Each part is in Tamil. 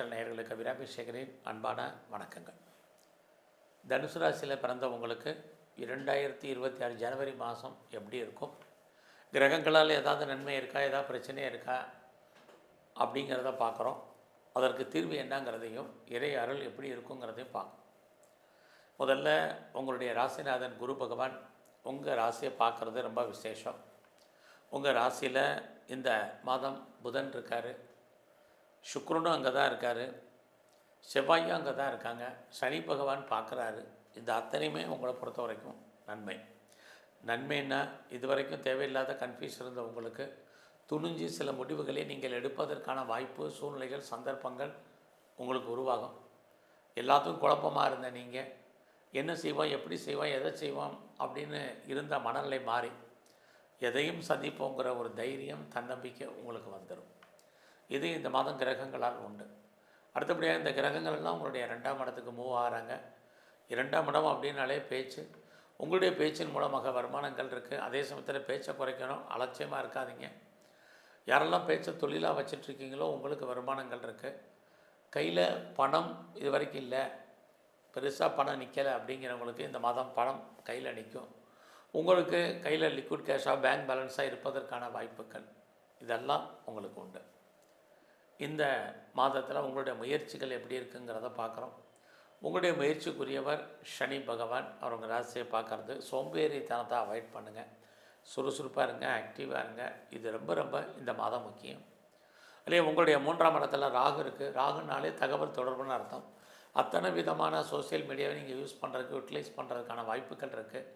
சேனல் நேயர்களுக்கு வீராபிஷேகரின் அன்பான வணக்கங்கள். தனுசு ராசியில் பிறந்தவங்களுக்கு இரண்டாயிரத்தி இருபத்தி ஆறு ஜனவரி மாதம் எப்படி இருக்கும்? கிரகங்களால் ஏதாவது நன்மை இருக்கா? ஏதாவது பிரச்சனை இருக்கா? அப்படிங்கிறத பார்க்குறோம். அதற்கு தீர்வு என்னங்கிறதையும் இறை அருள் எப்படி இருக்குங்கிறதையும் பார்க்கும் முதல்ல உங்களுடைய ராசிநாதன் குரு பகவான் உங்கள் ராசியை பார்க்குறது ரொம்ப விசேஷம். உங்கள் ராசியில் இந்த மாதம் புதன் இருக்கார். சுக்கரனும் அங்கே தான் இருக்கார். செவ்வாயும் அங்கே தான் இருக்காங்க. சனி பகவான் பார்க்குறாரு. இந்த அத்தனையுமே உங்களை பொறுத்த வரைக்கும் நன்மை. நன்மைன்னா இது வரைக்கும் தேவையில்லாத கன்ஃபியூஸ் இருந்த உங்களுக்கு. துணிஞ்சு சில முடிவுகளை நீங்கள் எடுப்பதற்கான வாய்ப்பு சூழ்நிலைகள் சந்தர்ப்பங்கள் உங்களுக்கு உருவாகும். எல்லாத்துக்கும் குழப்பமாக இருந்த நீங்கள் என்ன செய்வோம் எப்படி செய்வோம் எதை செய்வோம் அப்படின்னு இருந்த மனநிலை மாறி எதையும் சந்திப்போங்கிற ஒரு தைரியம் தன்னம்பிக்கை உங்களுக்கு வந்துடும் இது இந்த மாதம் கிரகங்களால் உண்டு. அடுத்தபடியாக இந்த கிரகங்கள் எல்லாம் உங்களுடைய ரெண்டாம் இடத்துக்கு மூவ் ஆகிறாங்க. இரண்டாம் இடம் அப்படின்னாலே பேச்சு. உங்களுடைய பேச்சின் மூலமாக வருமானங்கள் இருக்குது அதே சமயத்தில் பேச்சை குறைக்கணும். அலட்சியமாக இருக்காதீங்க. யாரெல்லாம் பேச்சை தொழிலாக வச்சிட்ருக்கீங்களோ உங்களுக்கு வருமானங்கள் இருக்குது கையில் பணம் இது வரைக்கும் இல்லை. பெருசாக பணம் நிற்கலை அப்படிங்கிறவங்களுக்கு இந்த மாதம் பணம் கையில் நிற்கும் உங்களுக்கு கையில் லிக்விட் கேஷாக பேங்க் பேலன்ஸாக இருப்பதற்கான வாய்ப்புகள். இதெல்லாம் உங்களுக்கு உண்டு. இந்த மாதத்தில் உங்களுடைய முயற்சிகள் எப்படி இருக்குங்கிறத பார்க்குறோம் உங்களுடைய முயற்சிக்குரியவர் சனி பகவான் அவர் உங்கள் ராசியை பார்க்குறது சோம்பேறித்தனத்தை அவாய்ட் பண்ணுங்கள் சுறுசுறுப்பாக இருங்க ஆக்டிவாக இருங்க. இது ரொம்ப ரொம்ப இந்த மாதம் முக்கியம். அதே உங்களுடைய மூன்றாம் இடத்துல ராகு இருக்குது ராகுனாலே தகவல் தொடர்புன்னு அர்த்தம். அத்தனை விதமான சோஷியல் மீடியாவை நீங்கள் யூஸ் பண்ணுறதுக்கு யூட்டிலைஸ் பண்ணுறதுக்கான வாய்ப்புகள் இருக்குது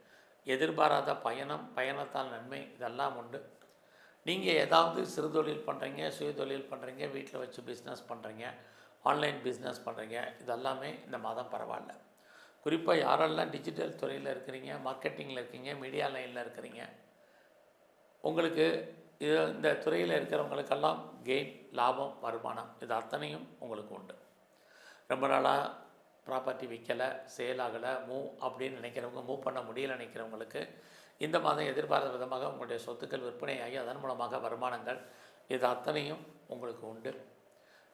எதிர்பாராத பயணம் பயணத்தால் நன்மை இதெல்லாம் உண்டு. நீங்கள் ஏதாவது சிறு தொழில் பண்ணுறீங்க சுயதொழில் பண்ணுறீங்க வீட்டில் வச்சு பிஸ்னஸ் பண்ணுறீங்க ஆன்லைன் பிஸ்னஸ் பண்ணுறீங்க இதெல்லாமே இந்த மாதம் பரவாயில்ல. குறிப்பாக யாரெல்லாம் டிஜிட்டல் துறையில் இருக்கிறீங்க மார்க்கெட்டிங்கில் இருக்கீங்க மீடியா லைனில் இருக்கிறீங்க உங்களுக்கு இது இந்த துறையில் இருக்கிறவங்களுக்கெல்லாம் கெயின் லாபம் வருமானம் இது அத்தனையும் உங்களுக்கு உண்டு. ரொம்ப நாளாக ப்ராப்பர்ட்டி விற்கலை சேல் ஆகலை மூவ் அப்படின்னு நினைக்கிறவங்க மூவ் பண்ண முடியல நினைக்கிறவங்களுக்கு இந்த மாதம் எதிர்பாராத விதமாக உங்களுடைய சொத்துக்கள் விற்பனையாகி அதன் மூலமாக வருமானங்கள் இது அத்தனையும் உங்களுக்கு உண்டு.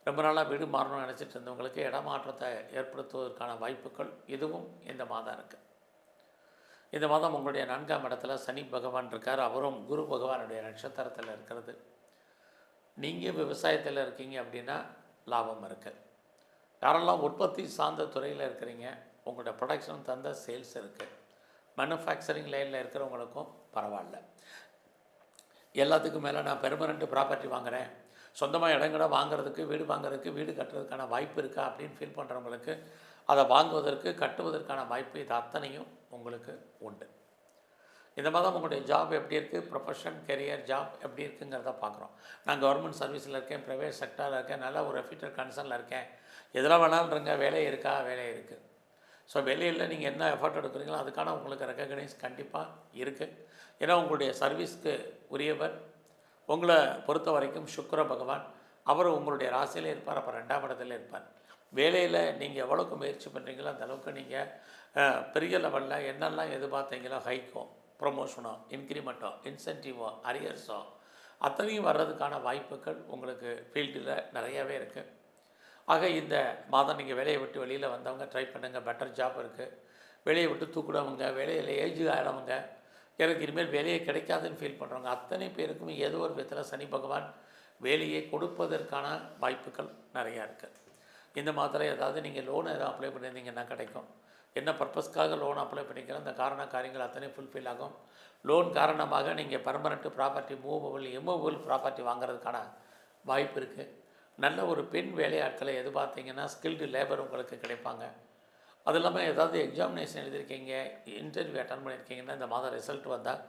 ரொம்ப நாளாக வீடு மாறணும்னு நினச்சிட்டு இருந்தவங்களுக்கு இடமாற்றத்தை ஏற்படுத்துவதற்கான வாய்ப்புகள் இதுவும் இந்த மாதம் இருக்குது இந்த மாதம் உங்களுடைய நான்காம் இடத்துல சனி பகவான் இருக்கார். அவரும் குரு பகவானுடைய நட்சத்திரத்தில் இருக்கிறது. நீங்கள் விவசாயத்தில் இருக்கீங்க அப்படின்னா லாபம் இருக்குது யாரெல்லாம் உற்பத்தி சார்ந்த துறையில் இருக்கிறீங்க உங்களோட ப்ரொடக்ஷன் தந்த சேல்ஸ் இருக்குது மேனுஃபேக்சரிங் லைனில் இருக்கிறவங்களுக்கும் பரவாயில்ல. எல்லாத்துக்கும் மேலே நான் பெர்மனண்ட் ப்ராப்பர்ட்டி வாங்குகிறேன் சொந்தமாக இடங்களை வாங்குறதுக்கு வீடு வாங்குறதுக்கு வீடு கட்டுறதுக்கான வாய்ப்பு இருக்கா அப்படின்னு ஃபீல் பண்ணுறவங்களுக்கு அதை வாங்குவதற்கு கட்டுவதற்கான வாய்ப்பு இது அத்தனையும் உங்களுக்கு உண்டு. இந்த மாதம் உங்களுடைய ஜாப் எப்படி இருக்குது ப்ரொஃபஷன் கெரியர் ஜாப் எப்படி இருக்குங்கிறத பார்க்குறோம். நான் கவர்மெண்ட் சர்வீஸில் இருக்கேன் ப்ரைவேட் செக்டரில் இருக்கேன் நல்ல ஒரு ரெஃபியூட்டர் கன்சர்னில் இருக்கேன். எதில் இருங்க வேலை இருக்கா? வேலை இருக்குது ஸோ வெளியில் நீங்கள் என்ன எஃபர்ட் எடுக்கிறீங்களோ அதுக்கான உங்களுக்கு ரெக்கக்னைஸ் கண்டிப்பாக இருக்குது ஏன்னா உங்களுடைய சர்வீஸ்க்கு உரியவர். உங்களை பொறுத்த வரைக்கும் சுக்கர பகவான். அவர் உங்களுடைய ராசியிலே இருப்பார் அப்போ ரெண்டாம் இடத்துல இருப்பார். வேலையில் நீங்கள் எவ்வளோக்கு முயற்சி பண்ணுறீங்களோ அந்தளவுக்கு நீங்கள் பெரிய லெவலில் என்னெல்லாம் எதிர்பார்த்தீங்களோ ஹைக்கோ ப்ரொமோஷனோ இன்க்ரிமெண்ட்டோ இன்சென்டிவோ அரியர்ஸோ அத்தனையும் வர்றதுக்கான வாய்ப்புகள் உங்களுக்கு ஃபீல்டில் நிறையாவே இருக்குது ஆக இந்த மாதம் நீங்கள் வேலையை விட்டு வெளியில் வந்தவங்க ட்ரை பண்ணுங்கள் பெட்டர் ஜாப் இருக்குது வேலையை விட்டு தூக்கிடவங்க வேலையில் ஏஜ் ஆகிடவங்க எனக்கு இனிமேல் வேலையே கிடைக்காதுன்னு ஃபீல் பண்ணுறவங்க அத்தனை பேருக்கும் ஏதோ ஒரு விதத்தில் சனி பகவான் வேலையை கொடுப்பதற்கான வாய்ப்புகள் நிறையா இருக்குது இந்த மாதத்தில் ஏதாவது நீங்கள் லோன் எதாவது அப்ளை பண்ணியிருந்தீங்கன்னா கிடைக்கும். என்ன பர்பஸ்க்காக லோன் அப்ளை பண்ணிக்கிறோம் அந்த காரண காரியங்கள் அத்தனை ஃபுல்ஃபில் ஆகும். லோன் காரணமாக நீங்கள் permanent property movable immovable property வாங்குறதுக்கான வாய்ப்பு இருக்குது நல்ல ஒரு பெண் வேலையாட்களை எதிர்பார்த்தீங்கன்னா ஸ்கில்டு லேபர் உங்களுக்கு கிடைப்பாங்க. அது இல்லாமல் ஏதாவது எக்ஸாமினேஷன் எழுதியிருக்கீங்க இன்டர்வியூ அட்டன் பண்ணியிருக்கீங்கன்னா இந்த மாதம் ரிசல்ட் வந்தால்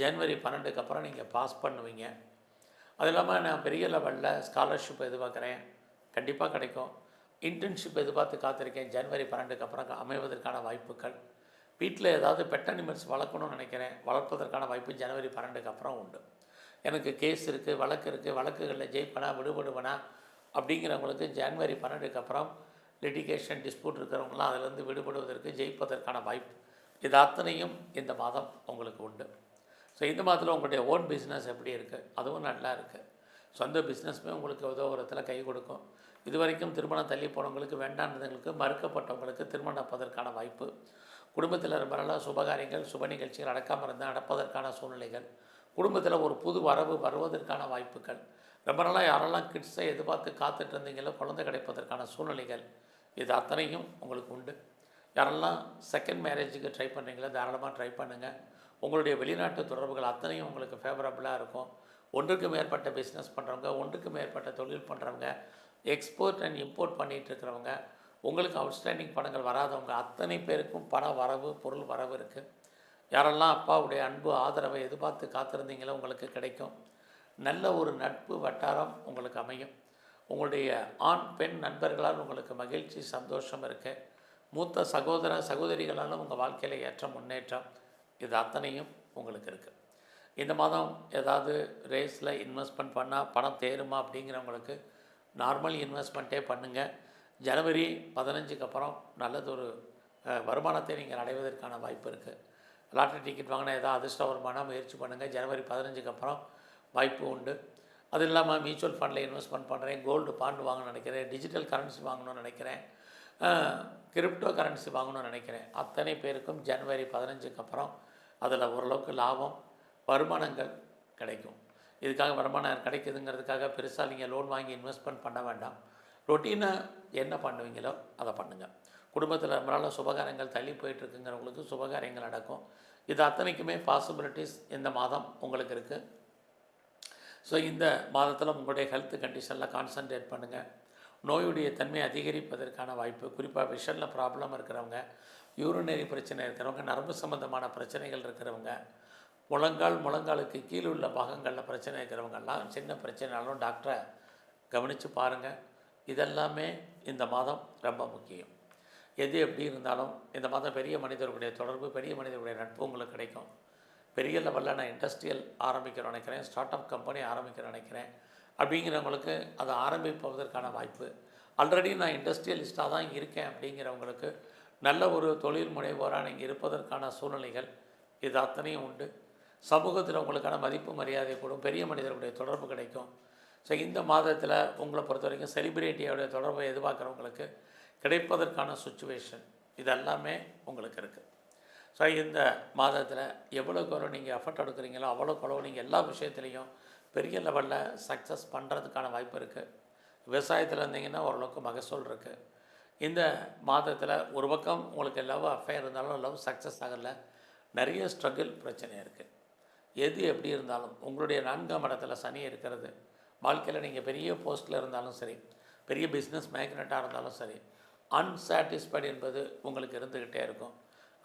ஜனவரி பன்னெண்டுக்கு அப்புறம் நீங்கள் பாஸ் பண்ணுவீங்க. அது இல்லாமல் நான் பெரிய லெவலில் ஸ்காலர்ஷிப் எதிர்பார்க்குறேன். கண்டிப்பாக கிடைக்கும். இன்டர்ன்ஷிப் எதிர்பார்த்து காத்திருக்கேன். ஜனவரி பன்னெண்டுக்கு அப்புறம் அமைவதற்கான வாய்ப்புகள். வீட்டில் ஏதாவது பெட் அனிமல்ஸ் வளர்க்கணும்னு நினைக்கிறேன். வளர்ப்பதற்கான வாய்ப்பு ஜனவரி பன்னெண்டுக்கு அப்புறம் உண்டு. எனக்கு கேஸ் இருக்குது வழக்கு இருக்குது வழக்குகளில் ஜெயிப்பனா விடுபடுவனா அப்படிங்கிறவங்களுக்கு ஜான்வரி பன்னெண்டுக்கு அப்புறம் லிட்டிகேஷன் டிஸ்பியூட் இருக்கிறவங்களாம் அதிலிருந்து விடுபடுவதற்கு ஜெயிப்பதற்கான வாய்ப்பு இது அத்தனையும் இந்த மாதம் உங்களுக்கு உண்டு. ஸோ இந்த மாதத்தில் உங்களுடைய ஓன் பிஸ்னஸ் எப்படி இருக்குது அதுவும் நல்லா இருக்குது சொந்த பிஸ்னஸ்மே உங்களுக்கு உதவுறத்தில் கை கொடுக்கும். இது வரைக்கும் திருமணம் தள்ளி போனவங்களுக்கு வேண்டான்றவங்களுக்கு மறுக்கப்பட்டவங்களுக்கு திருமணம் நடப்பதற்கான வாய்ப்பு. குடும்பத்தில் ரொம்ப நாளாக சுபகாரியங்கள் சுப நிகழ்ச்சிகள் நடக்காமல் இருந்தால் நடப்பதற்கான சூழ்நிலைகள். குடும்பத்தில் ஒரு புது வரவு வருவதற்கான வாய்ப்புகள். ரொம்ப நாளாக யாரெல்லாம் கிட்ஸை எதிர்பார்த்து காத்துட்டு இருந்தீங்களோ குழந்தை கிடைப்பதற்கான சூழ்நிலைகள் இது அத்தனையும் உங்களுக்கு உண்டு. யாரெல்லாம் செகண்ட் மேரேஜுக்கு ட்ரை பண்ணுறீங்களோ தாராளமாக ட்ரை பண்ணுங்கள் உங்களுடைய வெளிநாட்டு தொடர்புகள் அத்தனையும் உங்களுக்கு ஃபேவரபுளாக இருக்கும். ஒன்றுக்கு மேற்பட்ட பிஸ்னஸ் பண்ணுறவங்க ஒன்றுக்கு மேற்பட்ட தொழில் பண்ணுறவங்க எக்ஸ்போர்ட் அண்ட் இம்போர்ட் பண்ணிகிட்டு இருக்கிறவங்க உங்களுக்கு அவுட்ஸ்டாண்டிங் பணங்கள் வராதவங்க அத்தனை பேருக்கும் பண வரவு பொருள் வரவு இருக்குது யாரெல்லாம் அப்பாவுடைய அன்பு ஆதரவை எதிர்பார்த்து காத்திருந்தீங்களோ உங்களுக்கு கிடைக்கும். நல்ல ஒரு நட்பு வட்டாரம் உங்களுக்கு அமையும். உங்களுடைய ஆண் பெண் நண்பர்களால் உங்களுக்கு மகிழ்ச்சி சந்தோஷம் இருக்குது மூத்த சகோதர சகோதரிகளாலும் உங்கள் வாழ்க்கையில் ஏற்ற முன்னேற்றம் இது அத்தனையும் உங்களுக்கு இருக்குது இந்த மாதம் ஏதாவது ரேஸில் இன்வெஸ்ட்மெண்ட் பண்ணால் பணம் தேருமா அப்படிங்கிறவங்களுக்கு நார்மல் இன்வெஸ்ட்மெண்ட்டே பண்ணுங்கள் ஜனவரி பதினஞ்சுக்கு அப்புறம் நல்லதொரு வருமானத்தை நீங்கள் அடைவதற்கான வாய்ப்பு இருக்குது லாட்ரி டிக்கெட் வாங்கினா ஏதாவது அதிர்ஷ்ட வருமானம் முயற்சி பண்ணுங்கள் ஜனவரி பதினஞ்சுக்கு அப்புறம் வாய்ப்பு உண்டு. அது இல்லாமல் மியூச்சுவல் ஃபண்டில் இன்வெஸ்ட்மெண்ட் பண்ணுறேன் கோல்டு பாண்டு வாங்கணும்னு நினைக்கிறேன் டிஜிட்டல் கரன்சி வாங்கணும்னு நினைக்கிறேன் கிரிப்டோ கரன்சி வாங்கணும்னு நினைக்கிறேன். அத்தனை பேருக்கும் ஜனவரி பதினஞ்சுக்கு அப்புறம் அதில் ஓரளவுக்கு லாபம் வருமானங்கள் கிடைக்கும். இதுக்காக வருமானம் கிடைக்குதுங்கிறதுக்காக பெருசாக நீங்கள் லோன் வாங்கி இன்வெஸ்ட்மெண்ட் பண்ண வேண்டாம். ரொட்டீனை என்ன பண்ணுவீங்களோ அதை பண்ணுங்கள் குடும்பத்தில் ரொம்ப நாள் சுபகாரங்கள் தள்ளி போயிட்டுருக்குங்கிறவங்களுக்கு சுபகாரியங்கள் நடக்கும். இது அத்தனைக்குமே பாசிபிலிட்டிஸ் இந்த மாதம் உங்களுக்கு இருக்குது ஸோ இந்த மாதத்தில் உங்களுடைய ஹெல்த் கண்டிஷனில் கான்சன்ட்ரேட் பண்ணுங்கள் நோயுடைய தன்மை அதிகரிப்பதற்கான வாய்ப்பு குறிப்பாக விஷனில் ப்ராப்ளம் இருக்கிறவங்க யூரினரி பிரச்சனை இருக்கிறவங்க நரம்பு சம்மந்தமான பிரச்சனைகள் இருக்கிறவங்க முழங்கால் முழங்காலுக்கு கீழே உள்ள பாகங்களில் பிரச்சனை இருக்கிறவங்கெல்லாம் சின்ன பிரச்சனைனாலும் டாக்டரை கவனித்து பாருங்கள் இதெல்லாமே இந்த மாதம் ரொம்ப முக்கியம். எது எப்படி இருந்தாலும் இந்த மாதம் பெரிய மனிதர்களுடைய தொடர்பு பெரிய மனிதர்களுடைய நட்பு உங்களுக்கு கிடைக்கும். பெரிய லெவலில் நான் இண்டஸ்ட்ரியல் ஆரம்பிக்கிறேன் நினைக்கிறேன் ஸ்டார்ட் அப் கம்பெனி ஆரம்பிக்கிறேன் நினைக்கிறேன். அப்படிங்கிறவங்களுக்கு அதை ஆரம்பிப்பதற்கான வாய்ப்பு. ஆல்ரெடி நான் இண்டஸ்ட்ரியலிஸ்ட்டாக தான் இருக்கேன் அப்படிங்கிறவங்களுக்கு நல்ல ஒரு தொழில் முனைவோராக நீங்கள் இருப்பதற்கான சூழ்நிலைகள் இது அத்தனையும் உண்டு. சமூகத்தில் உங்களுக்கான மதிப்பு மரியாதை கூடும் பெரிய மனிதர்களுடைய தொடர்பு கிடைக்கும். ஸோ இந்த மாதத்தில் உங்களை பொறுத்த வரைக்கும் செலிபிரிட்டியோடைய தொடர்பை எதிர்பார்க்குறவங்களுக்கு கிடைப்பதற்கான சுச்சுவேஷன் இதெல்லாமே உங்களுக்கு இருக்குது ஸோ இந்த மாதத்தில் எவ்வளோக்கு எவ்வளோ நீங்கள் எஃபர்ட் எடுக்கிறீங்களோ அவ்வளோக்கு அவ்வளோ நீங்கள் எல்லா விஷயத்துலேயும் பெரிய லெவலில் சக்ஸஸ் பண்ணுறதுக்கான வாய்ப்பு இருக்குது விவசாயத்தில் இருந்தீங்கன்னா ஓரளவுக்கு மகசூல் இருக்குது இந்த மாதத்தில் ஒரு பக்கம் உங்களுக்கு லவ் அஃபேர் இருந்தாலும் லவ் சக்ஸஸ் ஆகல. நிறைய ஸ்ட்ரகிள் பிரச்சனை இருக்குது எது எப்படி இருந்தாலும் உங்களுடைய நான்காம் இடத்துல சனி இருக்கிறது. வாழ்க்கையில் நீங்கள் பெரிய போஸ்ட்டில் இருந்தாலும் சரி பெரிய பிஸ்னஸ் மேக்னெட்டாக இருந்தாலும் சரி அன்சாட்டிஸ்ஃபைடு என்பது உங்களுக்கு இருந்துக்கிட்டே இருக்கும்.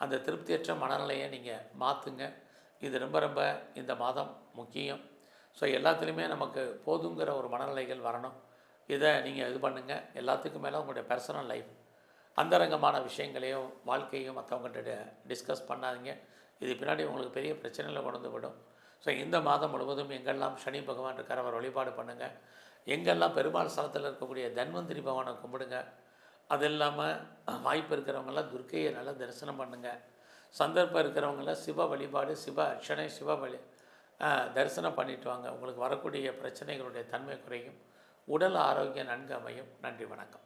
அந்த திருப்தியற்ற மனநிலையை நீங்கள் மாற்றுங்க இது ரொம்ப ரொம்ப இந்த மாதம் முக்கியம். ஸோ எல்லாத்துலேயுமே நமக்கு போதுங்கிற ஒரு மனநிலைகள் வரணும். இதை நீங்கள் இது பண்ணுங்கள் எல்லாத்துக்கும் மேலே உங்களுடைய பர்சனல் லைஃப் அந்தரங்கமான விஷயங்களையும் வாழ்க்கையும் மற்றவங்கள்ட்ட டிஸ்கஸ் பண்ணாதீங்க. இது பின்னாடி உங்களுக்கு பெரிய பிரச்சனையில் கொண்டு விடும். ஸோ இந்த மாதம் முழுவதும் எங்கெல்லாம் சனி பகவான் இருக்கார் அவர் வழிபாடு பண்ணுங்கள் எங்கெல்லாம் பெருமாள் ஸ்தலத்தில் இருக்கக்கூடிய தன்வந்திரி பகவானை கும்பிடுங்க. அது இல்லாமல் வாய்ப்பு இருக்கிறவங்களாம் துர்க்கையை நல்லா தரிசனம் பண்ணுங்கள் சந்தர்ப்பம் இருக்கிறவங்களாம் சிவ வழிபாடு சிவ அர்ச்சனை சிவ வழி தரிசனம் பண்ணிட்டு வாங்க. உங்களுக்கு வரக்கூடிய பிரச்சனைகளுடைய தன்மை குறையும். உடல் ஆரோக்கியம் நன்கு அமையும். நன்றி வணக்கம்.